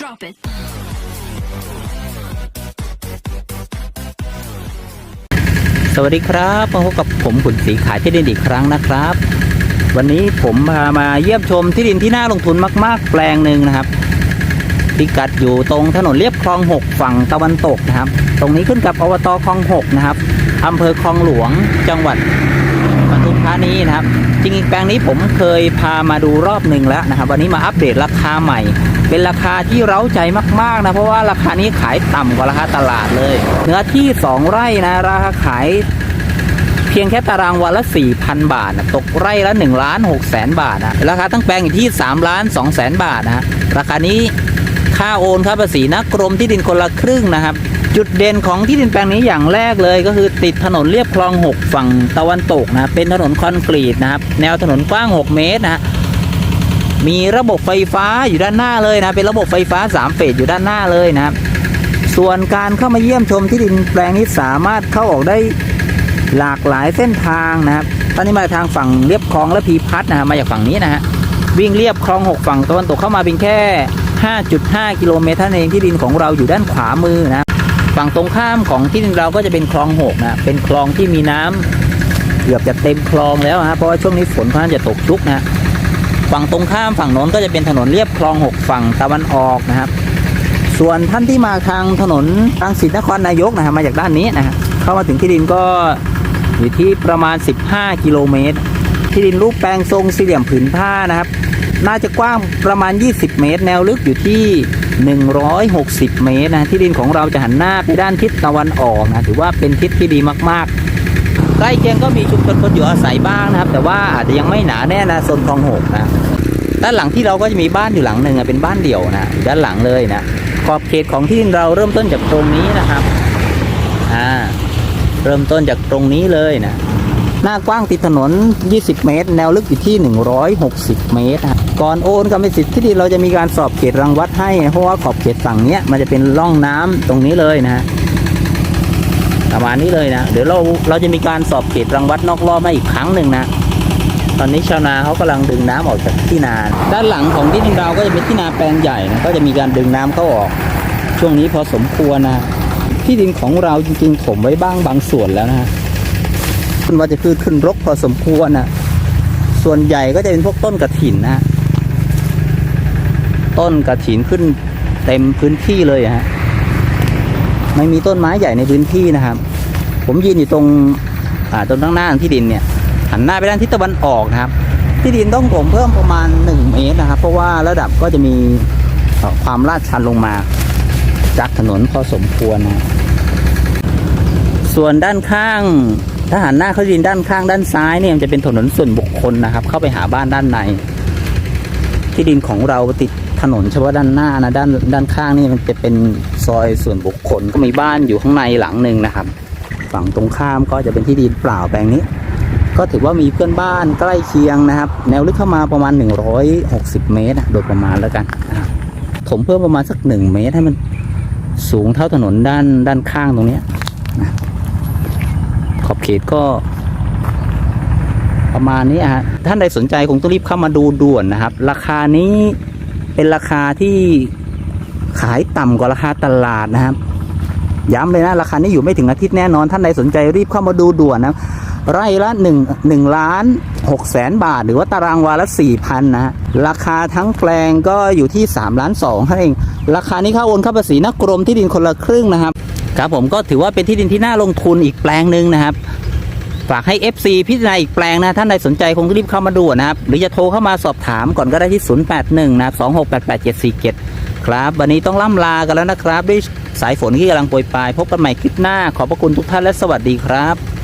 Drop it. สวัสดีครับมาพบกับผมขุนศรีขายที่ดินอีกครั้งนะครับ วันนี้ผมพามาเยี่ยมชมที่ดินที่น่าลงทุนมาก ๆ แปลงหนึ่งนะครับพิกัดอยู่ตรงถนนเลียบคลอง 6 ฝั่งตะวันตกนะครับ ตรงนี้ขึ้นกับอบตคลอง 6 นะครับอำเภอคลองหลวงจังหวัดปทุมธานีนะครับ จริงๆแปลงนี้ผมเคยพามาดูรอบหนึ่งแล้วนะครับ วันนี้มาอัปเดตราคาใหม่ เป็นราคาที่เร้าใจมากๆนะเพราะว่าราคานี้ขายต่ำกว่าราคาตลาดเลย เนื้อที่ 2 ไร่นะราคาขายเพียงแค่ตารางวันละ 4,000 บาทนะตกไร่ละ1ล้าน6แสนบาทนะราคาตั้งแปลงอยู่ที่3ล้าน2แสนบาทนะราคานี้ ค่าโอนค่าภาษีนะกรมที่ดินคนละครึ่งนะครับ จุดเด่นของที่ดินแปลงนี้อย่างแรกเลย ก็คือติดถนนเรียบคลอง 6 ฝั่งตะวันตกนะเป็นถนนคอนกรีตนะครับ แนวถนนกว้าง 6 เมตรนะมีระบบไฟฟ้าอยู่ด้านหน้าเลยนะเป็นระบบไฟฟ้า3เฟสอยู่ด้านหน้าเลยนะครับส่วนการเข้ามาเยี่ยมชมที่ดินแปลงนี้สามารถเข้าออกได้หลากหลายเส้นทางนะครับตอนนี้มาทางฝั่งเรียบคลองและพีพัฒนะฮะมาจากฝั่งนี้นะฮะวิ่งเรียบคลอง 6 ฝั่งตะวันตกเข้ามาเพียงแค่ 5.5 กิโลเมตรท่านั้นเองที่ดินของเราอยู่ด้านขวามือนะฝั่งตรงข้ามของที่ดินเราก็จะเป็นคลอง6นะเป็นคลองที่มีน้ำเกือบจะเต็มคลองแล้วนะเพราะว่าช่วงนี้ฝนค่อนข้างจะตกชุกนะฝั่งตรงข้ามฝั่งโน้นก็จะเป็นถนนเรียบคลอง6ฝั่งตะวันออกนะครับ ส่วนท่านที่มาทางถนนรังสิตนครนายกนะฮะมาจากด้านนี้นะฮะเข้ามาถึงที่ดินก็อยู่ที่ประมาณ 15 กิโลเมตร ที่ดินรูปแปลงทรงสี่เหลี่ยมผืนผ้านะครับ น่าจะกว้างประมาณ 20 เมตร แนวลึกอยู่ที่ 160 เมตรนะที่ดินของเราจะหันหน้าไปด้านทิศตะวันออกนะถือว่าเป็นทิศที่ดีมากๆ ใกล้เคียงก็มีชุมชนคนอยู่อาศัยบ้างนะครับ แต่ว่าอาจจะยังไม่หนาแน่นนะโซนคลองหกนะด้านหลังที่เราก็จะมีบ้านอยู่หลังหนึ่งอะเป็นบ้านเดี่ยวนะด้านหลังเลยนะขอบเขตของที่ดินเราเริ่มต้นจากตรงนี้นะครับอ่าเริ่มต้นจากตรงนี้เลยนะ หน้ากว้างติดถนน 20 เมตร แนวลึกอยู่ที่ 160 เมตรก่อนโอนกรรมสิทธิ์ที่ดินเราจะมีการสอบเขตรังวัดให้เพราะว่าขอบเขตฝั่งนี้มันจะเป็นร่องน้ำตรงนี้เลยนะฮะประมาณนี้เลยนะ เดี๋ยวเราเราจะมีการสอบเขตรังวัดนอกรอบให้อีกครั้งหนึ่งนะ ตอนนี้ชาวนาเขากำลังดึงน้ำออกจากที่นา ด้านหลังของที่ดินเราก็จะเป็นที่นาแปลงใหญ่นะก็จะมีการดึงน้ำเข้าออก ช่วงนี้พอสมควรนะ ที่ดินของเราจริงๆถมไว้บ้างบางส่วนแล้วนะ ขึ้นว่าจะพืชขึ้นรกพอสมควรนะส่วนใหญ่ก็จะเป็นพวกต้นกระถินนะต้นกระถินขึ้นเต็มพื้นที่เลยฮะไม่มีต้นไม้ใหญ่ในพื้นที่นะครับ ผมยืนอยู่ตรงอ่าตรงข้างหน้าที่ดินเนี่ยหันหน้าไปด้านทิศตะวันออกนะครับ ที่ดินต้องผมเพิ่มประมาณ 1 เมตรนะครับ เพราะว่าระดับก็จะมีความลาดชันลงมา จากถนนพอสมควรนะส่วนด้านข้าง ถ้าหันหน้าเข้าดินด้านข้างด้านซ้ายเนี่ยมันจะเป็นถนนส่วนบุคคลนะครับ เข้าไปหาบ้านด้านใน ที่ดินของเราติดถนนเฉพาะด้านหน้านะด้านด้านข้างนี่มันจะเป็นซอยส่วนบุคคลก็มีบ้านอยู่ข้างในหลังหนึ่งนะครับ ฝั่งตรงข้ามก็จะเป็นที่ดินเปล่าแปลงนี้ ก็ถือว่ามีเพื่อนบ้านใกล้เคียงนะครับ แนวลึกเข้ามาประมาณ 160 เมตรโดยประมาณแล้วกันนะครับถมเพิ่มประมาณสัก 1 เมตรให้มันสูงเท่าถนนด้านด้านข้างตรงนี้นะ ขตก็ประมาณนี้ฮะท่านใดสนใจคงต้องรีบเข้ามาดูด่วนนะครับ ราคานี้เป็นราคาที่ขายต่ำกว่าราคาตลาดนะครับ ย้ำเลยนะราคานี้อยู่ไม่ถึงอาทิตย์แน่นอน ท่านใดสนใจรีบเข้ามาดูด่วนนะไร่ละ1 1ล้าน6แสนบาท หรือว่าตารางวาละ4,000นะฮะราคาทั้งแปลงก็อยู่ที่3ล้าน2เท่านั้นเอง ราคานี้ค่าโอนค่าภาษีนักกรมที่ดินคนละครึ่งนะครับ ครับผมก็ถือว่าเป็นที่ดินที่น่าลงทุนอีกแปลงหนึ่งนะครับ ฝากให้ FC พิจารณาอีกแปลงนะ ท่านใดสนใจคงรีบเข้ามาดูนะครับ หรือจะโทรเข้ามาสอบถามก่อนก็ได้ที่ 081 นะ2688747 ครับ วันนี้ต้องล่ำลากันแล้วนะครับ ด้วยสายฝนที่กำลังโปรยปลายพบกันใหม่คลิปหน้า ขอบพระคุณทุกท่านและสวัสดีครับ